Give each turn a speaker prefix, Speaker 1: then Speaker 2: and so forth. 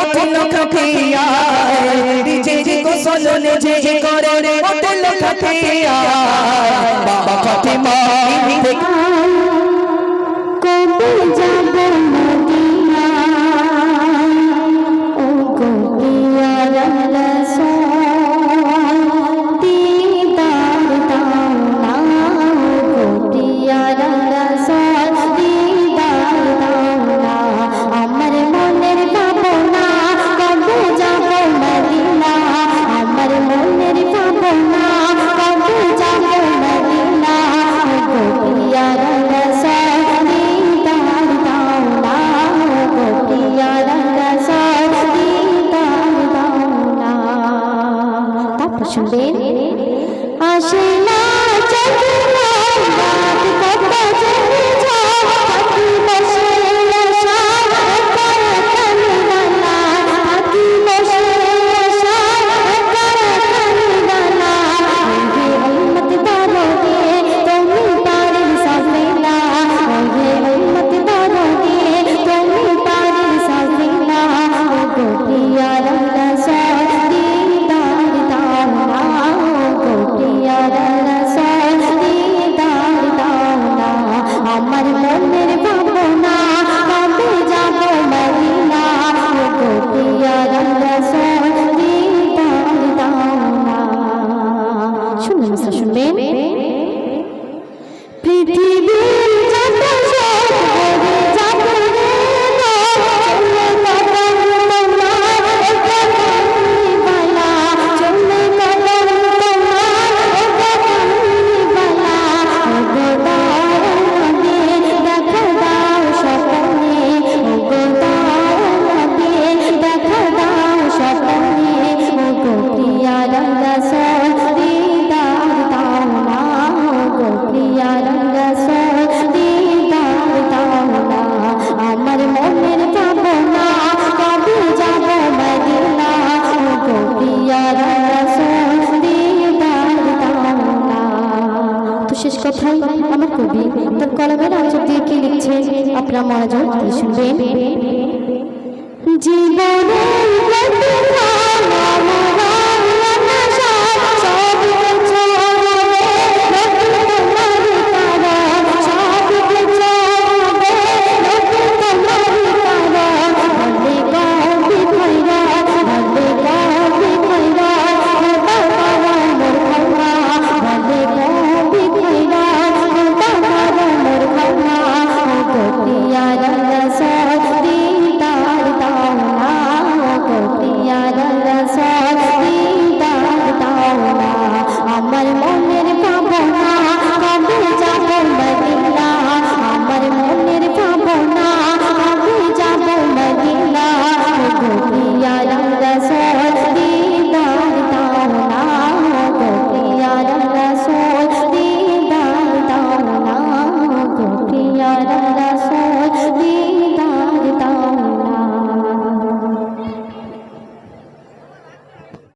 Speaker 1: উঠল খাতিয়ায় যে গোসল যে করে রে উঠল খাতিয়ায় বাবা ফাতেমা
Speaker 2: আসবে। আসে না ভাই আমার কবি তার কলমের আচর দিয়ে কি লিখছে। আপনারা মনোযোগ দিয়ে শুনবেন। জীবনের